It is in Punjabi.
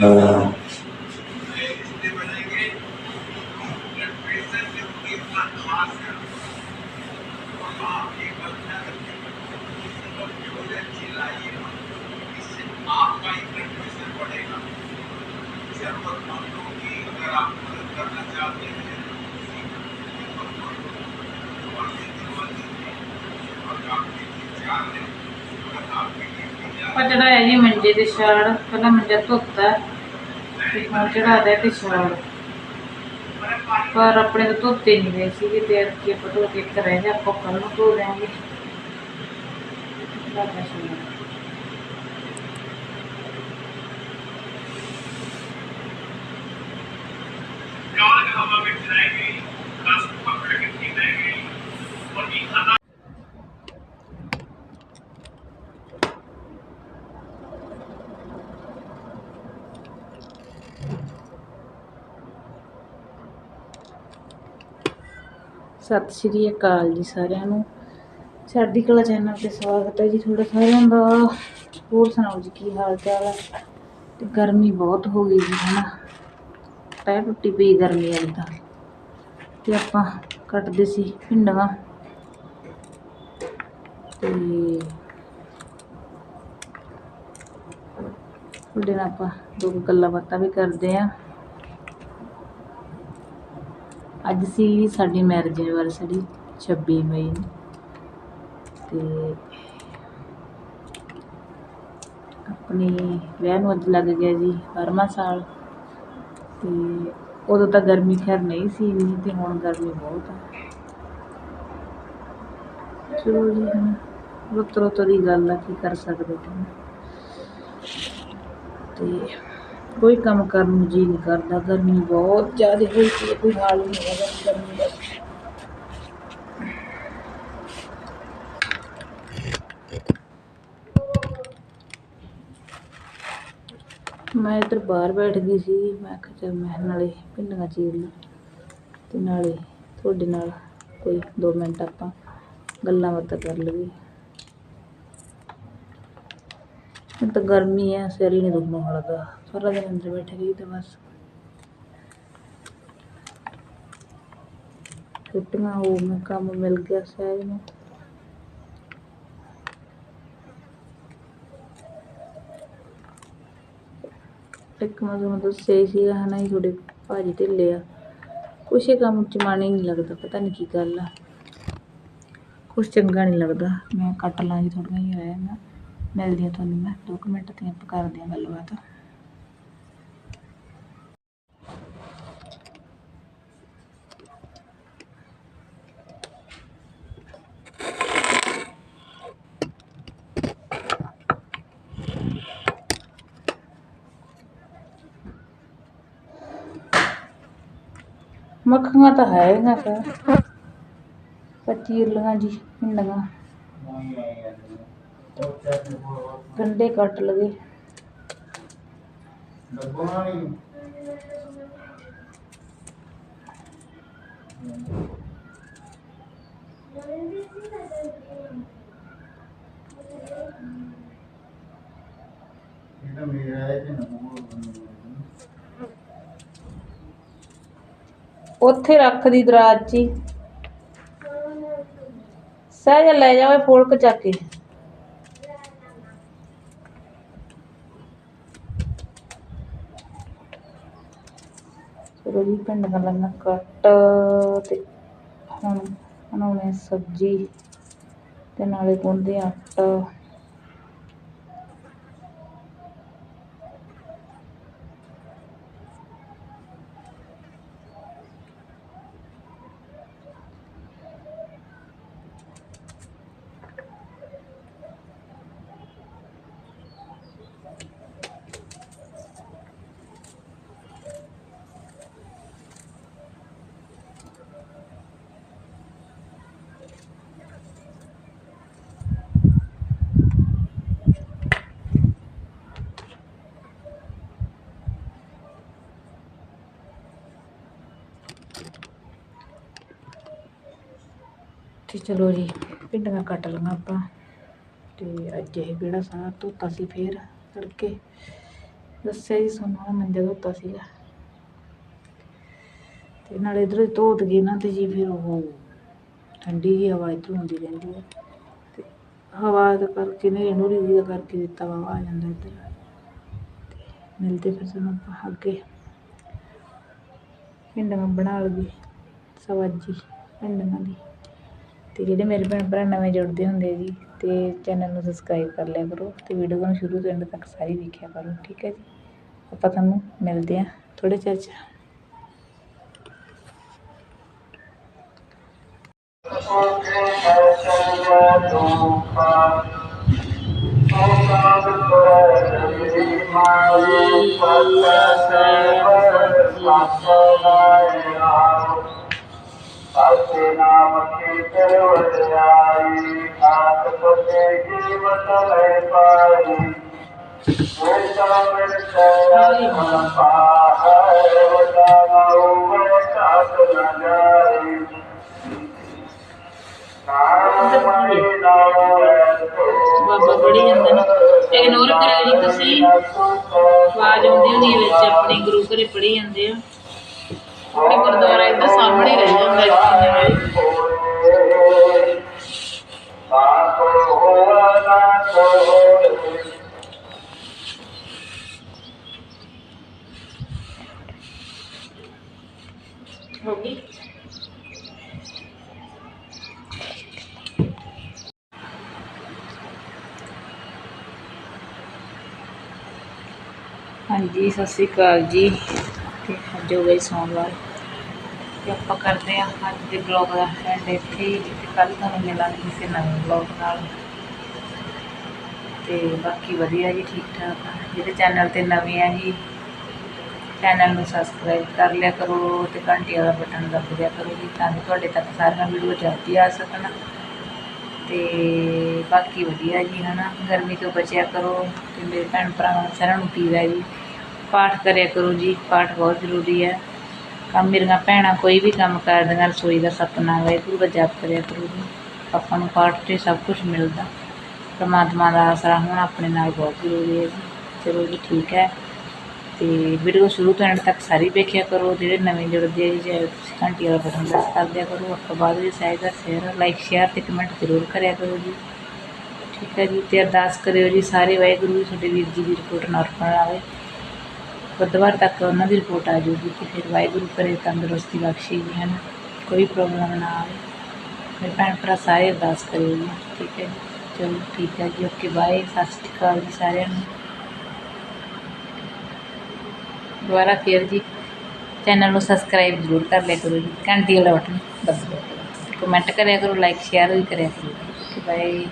ਹੋਰ ਆਪਾਂ ਨਾ ਸਕੀਏ ਹਾਂ ਚੜਾਇਆ ਜੀ ਮੰਜੇ ਤੇ ਛਾੜ ਪਹਿਲਾਂ ਮੰਜਾ ਧੋਤਾ ਤੇ ਹੁਣ ਚੜਾਦਾ ਤੇ ਛਾੜ ਪਰ ਆਪਣੇ ਤੋਂ ਧੋਤੇ ਨਹੀਂ ਗਏ ਸੀਗੇ ਤੇ ਅੱਗੇ ਆਪਾਂ ਧੋ ਕੇ ਇੱਕ ਰਹਿ ਆਪਾਂ ਕੱਲ ਨੂੰ ਧੋ ਦਿਆਂਗੇ ਬਾਬਾ ਸ਼ੁਕਰ ਸਤਿ ਸ਼੍ਰੀ ਅਕਾਲ ਜੀ ਸਾਰਿਆਂ ਨੂੰ। ਸਾਡੀ ਕਲਾ ਚੈਨਲ ਤੇ ਸਵਾਗਤ ਹੈ ਜੀ ਤੁਹਾਡਾ ਸਾਰਿਆਂ ਦਾ। ਹੋਰ ਸੁਣਾਓ ਜੀ, ਕੀ ਹਾਲ ਚਾਲ ਹੈ? ਤੇ ਗਰਮੀ ਬਹੁਤ ਹੋ ਗਈ ਜੀ, ਹਨਾ? ਟੈ ਟੁੱਟੀ ਪਈ ਗਰਮੀ ਵਾਲੀ ਤਾਂ। ਤੇ ਆਪਾਂ ਕੱਟਦੇ ਸੀ ਭਿੰਡੀਆਂ। ਤੇ ਤੁਹਾਡੇ ਨਾਲ ਆਪਾਂ ਦੋ ਗੱਲਾਂ ਬਾਤਾਂ ਵੀ ਕਰਦੇ ਆਂ ਅੱਜ ਸੀ ਸਾਡੀ ਮੈਰਿਜ ਐਨਵਰਸਰੀ 26 ਮਈ ਨੂੰ। ਤੇ ਆਪਣੀ ਵਿਆਹ ਨੂੰ ਅੱਜ ਲੱਗ ਗਿਆ ਜੀ 12ਵਾਂ ਸਾਲ। ਤੇ ਉਦੋਂ ਤਾਂ ਗਰਮੀ ਖੈਰ ਨਹੀਂ ਸੀ ਇੰਨੀ ਤੇ ਹੁਣ ਗਰਮੀ ਬਹੁਤ ਆ। ਚਲੋ ਜੀ, ਹੁਣ ਰੁੱਤ ਰੁੱਤ ਦੀ ਗੱਲ ਆ, ਕੀ ਕਰ ਸਕਦੇ ਹਾਂ ਤੇ ਕੋਈ ਕੰਮ ਕਰਨ ਨੂੰ ਜੀ ਨਹੀਂ ਕਰਦਾ ਗਰਮੀ ਬਹੁਤ ਜ਼ਿਆਦਾ ਹੋਈ ਪਈ ਹੈ, ਕੋਈ ਹਾਲ ਹੀ ਨਹੀਂ ਹੈਗਾ ਗਰਮੀ ਦਾ ਮੈਂ ਇੱਧਰ ਬਾਹਰ ਬੈਠ ਗਈ ਸੀ ਮੈਂ ਕਿਹਾ ਚੱਲ ਮੈਂ ਨਾਲੇ ਭਿੰਡੀਆਂ ਚੀਰ ਲਾਂ ਤੇ ਨਾਲੇ ਤੁਹਾਡੇ ਨਾਲ ਕੋਈ 2 ਮਿੰਟ ਆਪਾਂ ਗੱਲਾਂ ਬਾਤਾਂ ਕਰ ਲਈਏ ਹੁਣ ਤਾਂ ਗਰਮੀ ਹੈ ਸਿਰ ਹੀ ਨਹੀਂ ਦੁਖਣ ਲੱਗਾ ਸਾਰਾ ਦਿਨ ਅੰਦਰ ਬੈਠੇ ਰਹੀ ਤਾਂ ਬਸ। ਛੁੱਟੀਆਂ ਹੋ ਮੈਂ ਕੰਮ ਮਿਲ ਗਿਆ ਸਹਿਜ ਨੂੰ। ਇੱਕ ਮੈਂ ਤੁਹਾਨੂੰ ਦੱਸਿਆ ਹੀ ਸੀਗਾ, ਹਨਾ ਹੀ ਤੁਹਾਡੇ ਭਾਜੀ ਢਿੱਲੇ ਆ। ਕੁਛ ਕੰਮ ਚ ਮਨ ਹੀ ਨਹੀਂ ਲੱਗਦਾ, ਪਤਾ ਨਹੀਂ ਕੀ ਗੱਲ ਆ। ਕੁਛ ਚੰਗਾ ਨਹੀਂ ਲੱਗਦਾ। ਮੈਂ ਕੱਟ ਲਾਂ ਜੀ ਹੀ ਰਹਿ ਮੈਂ। ਮਿਲਦੀ ਆ ਤੁਹਾਨੂੰ ਮੈਂ ਦੋ ਕੁ ਮਿੰਟ ਤੇ ਆਪਾਂ ਕਰਦੇ ਆ ਗੱਲਬਾਤ। ਮੱਖੀਆਂ ਤਾਂ ਹੈਗਾ ਸਰ ਪਰ ਚੀਰ ਜੀ ਭਿੰਡੀਆਂ ਗੰਡੇ ਕੱਟ ਲਗੇ ਉੱਥੇ ਰੱਖ ਦੀ ਦਰਾਜ 'ਚ ਸਹਿਜ ਲੈ ਜਾਵੇ ਫੋਲਕ ਚੱਕ ਕੇ। ਚਲੋ ਜੀ ਭਿੰਡੀਆਂ ਲੰਗਾ ਕੱਟ ਤੇ ਹੁਣ ਬਣਾਉਣੇ ਸਬਜ਼ੀ ਤੇ ਨਾਲੇ ਗੁੰਨਦੇ ਆਟਾ। ਤੇ ਚਲੋ ਜੀ, ਭਿੰਡੀਆਂ ਕੱਟ ਲਈਆਂ ਆਪਾਂ। ਤੇ ਅੱਜ ਇਹ ਕਿਹੜਾ ਸਾਰਾ ਧੋਤਾ ਸੀ ਫੇਰ ਤੜਕੇ? ਦੱਸਿਆ ਜੀ ਸਾਨੂੰ ਮੰਜਾ ਧੋਤਾ ਸੀਗਾ। ਤੇ ਨਾਲੇ ਇਧਰ ਧੋਤ ਦਈਏ ਨਾ ਤੇ ਜੀ ਫਿਰ ਉਹ ਠੰਡੀ ਜਿਹੀ ਹਵਾ ਇੱਧਰੋਂ ਆਉਂਦੀ ਰਹਿੰਦੀ ਹੈ ਤੇ ਹਵਾ ਦਾ ਕਰਕੇ ਨੇ, ਨੂਰੀ ਜੀ ਦਾ ਕਰਕੇ ਦਿੱਤਾ ਵਾ, ਆ ਜਾਂਦਾ ਇੱਧਰ। ਤੇ ਮਿਲਦੇ ਫਿਰ ਸਾਨੂੰ ਆਪਾਂ ਅੱਗੇ। ਭਿੰਡੀਆਂ ਬਣਾ ਲਈਏ ਸਵਾਜੀ ਭਿੰਡੀਆਂ ਦੀ। ਅਤੇ ਜਿਹੜੇ ਮੇਰੇ ਭੈਣ ਭਰਾ ਨਵੇਂ ਜੁੜਦੇ ਹੁੰਦੇ ਜੀ ਅਤੇ ਚੈਨਲ ਨੂੰ ਸਬਸਕ੍ਰਾਈਬ ਕਰ ਲਿਆ ਕਰੋ ਅਤੇ ਵੀਡੀਓ ਨੂੰ ਸ਼ੁਰੂ ਤੋਂ ਐਂਡ ਤੱਕ ਸਾਰੀ ਵੇਖਿਆ ਕਰੋ, ਠੀਕ ਹੈ ਜੀ? ਆਪਾਂ ਤੁਹਾਨੂੰ ਮਿਲਦੇ ਹਾਂ ਥੋੜ੍ਹੇ ਚਿਰ 'ਚ। ਸਤਿ ਨਾਮ ਕੀ ਚਰਵੜਾਈ ਆਪ ਪਤੇ ਜੀਵਤ ਲੈ ਪਾਈ। ਕੋਈ ਸਾਮਿਲ ਸਹਿ ਮਨ ਪਾਹੈ ਵਡਾਉ ਮੈਂ ਕਾਟ ਨ ਜਾਈ। ਬਾਬਾ ਪੜ੍ਹੀ ਜਾਂਦੇ ਨੇ। Ignore ਕਰਿਓ ਜੀ ਤੁਸੀਂ। ਆਵਾਜ਼ ਆਉਂਦੀ ਹੁੰਦੀ ਵਿੱਚ, ਆਪਣੇ ਗੁਰੂ ਘਰੇ ਪੜ੍ਹੀ ਜਾਂਦੇ ਆ। ਆਪਣੇ ਗੁਰਦੁਆਰਾ ਇੱਧਰ ਸਾਹਮਣੇ ਰਹਿ ਜਾਂਦਾ ਇੱਥੇ ਹੋ। ਗਈ ਹਾਂਜੀ, ਸਤਿ ਸ਼੍ਰੀ ਅਕਾਲ ਜੀ। ਤੇ ਅੱਜ ਹੋ ਗਈ ਸੋਮਵਾਰ। ਤੇ ਆਪਾਂ ਕਰਦੇ ਹਾਂ ਅੱਜ ਦੇ ਬਲੌਗ ਦਾ ਐਂਡ ਇੱਥੇ ਹੀ ਤੇ ਕੱਲ ਤੁਹਾਨੂੰ ਮਿਲਾਂਗੇ ਕਿਸੇ ਨਵੇਂ ਬਲੌਗ ਨਾਲ। ਤੇ ਬਾਕੀ ਵਧੀਆ ਜੀ ਠੀਕ ਠਾਕ ਆ। ਜਿਹੜੇ ਚੈਨਲ ਤੇ ਨਵੇਂ ਆ ਜੀ ਚੈਨਲ ਨੂੰ ਸਬਸਕ੍ਰਾਈਬ ਕਰ ਲਿਆ ਕਰੋ ਤੇ ਘੰਟੀ ਵਾਲਾ ਬਟਨ ਦਬ ਦਿਆ ਕਰੋ ਜੀ, ਤਾਂ ਕਿ ਤੁਹਾਡੇ ਤੱਕ ਸਾਰੀਆਂ ਵੀਡੀਓ ਜਲਦੀ ਆ ਸਕਣ। ਤੇ ਬਾਕੀ ਵਧੀਆ ਜੀ, ਹਨਾ। ਗਰਮੀ ਤੋਂ ਬਚਿਆ ਕਰੋ ਤੇ ਮੇਰੇ ਭੈਣ ਭਰਾਵਾਂ ਸਾਰਿਆਂ ਨੂੰ ਅਪੀਲ ਹੈ ਜੀ। ਪਾਠ ਕਰਿਆ ਕਰੋ ਜੀ, ਪਾਠ ਬਹੁਤ ਜ਼ਰੂਰੀ ਹੈ। ਕੰਮ ਮੇਰੀਆਂ ਭੈਣਾਂ ਕੋਈ ਵੀ ਕੰਮ ਕਰਦੀਆਂ, ਰਸੋਈ ਦਾ ਸਤਨਾਮ ਵਾਹਿਗੁਰੂ ਦਾ ਜਪ ਕਰਿਆ ਕਰੋ ਜੀ। ਆਪਾਂ ਨੂੰ ਪਾਠ 'ਤੇ ਸਭ ਕੁਝ ਮਿਲਦਾ। ਪਰਮਾਤਮਾ ਦਾ ਆਸਰਾ ਹੋਣਾ ਆਪਣੇ ਨਾਲ ਬਹੁਤ ਜ਼ਰੂਰੀ ਹੈ ਜੀ। ਚਲੋ ਜੀ, ਠੀਕ ਹੈ। ਤੇ ਵੀਡੀਓ ਸ਼ੁਰੂ ਤੋਂ ਐਂਡ ਤੱਕ ਸਾਰੀ ਵੇਖਿਆ ਕਰੋ। ਜਿਹੜੇ ਨਵੇਂ ਜੁੜਦੇ ਆ ਜੀ ਚਾਹੇ ਤੁਸੀਂ ਘੰਟੀ ਵਾਲਾ ਬਟਨ ਪ੍ਰੈਸ ਕਰ ਦਿਆ ਕਰੋ ਆਪਾਂ ਬਾਅਦ ਵਿੱਚ ਸਾਈਜ਼ ਸ਼ੇਅਰ ਲਾਈਕ ਸ਼ੇਅਰ ਤੇ ਕਮੈਂਟ ਜ਼ਰੂਰ ਕਰਿਆ ਕਰੋ ਜੀ। ਠੀਕ ਹੈ ਜੀ, ਤੇ ਅਰਦਾਸ ਕਰਿਓ ਜੀ, ਸਾਰੇ ਵਾਹਿਗੁਰੂ ਜੀ, ਤੁਹਾਡੇ ਵੀਰ ਜੀ ਦੀ ਰਿਪੋਰਟ ਨਾਰਮਲ ਆਵੇ। ਬੁੱਧਵਾਰ ਤੱਕ ਉਹਨਾਂ ਦੀ ਰਿਪੋਰਟ ਆ ਜਾਊਗੀ ਅਤੇ ਫਿਰ ਵਾਹਿਗੁਰੂ ਕਰੇ ਤੰਦਰੁਸਤੀ ਬਖਸ਼ੇ ਜੀ ਹਨ ਕੋਈ ਪ੍ਰੋਬਲਮ ਨਾ ਆਵੇ। ਮੇਰੇ ਭੈਣ ਭਰਾ ਸਾਰੇ ਅਰਦਾਸ ਕਰਿਓ ਜੀ ਠੀਕ ਹੈ ਚਲੋ ਠੀਕ ਹੈ ਜੀ ਓਕੇ ਬਾਏ ਸਤਿ ਸ਼੍ਰੀ ਅਕਾਲ ਜੀ ਸਾਰਿਆਂ ਨੂੰ। ਦੁਬਾਰਾ ਫਿਰ ਜੀ ਚੈਨਲ ਨੂੰ ਸਬਸਕ੍ਰਾਈਬ ਜ਼ਰੂਰ ਕਰ ਲਿਆ ਕਰੋ ਜੀ। ਘੰਟੀ ਵਾਲਾ ਬਟਨ ਦਬਾ ਦਿਓ। ਕਮੈਂਟ ਕਰਿਆ ਕਰੋ ਲਾਈਕ ਸ਼ੇਅਰ ਵੀ ਕਰਿਆ ਕਰੋ। Okay bye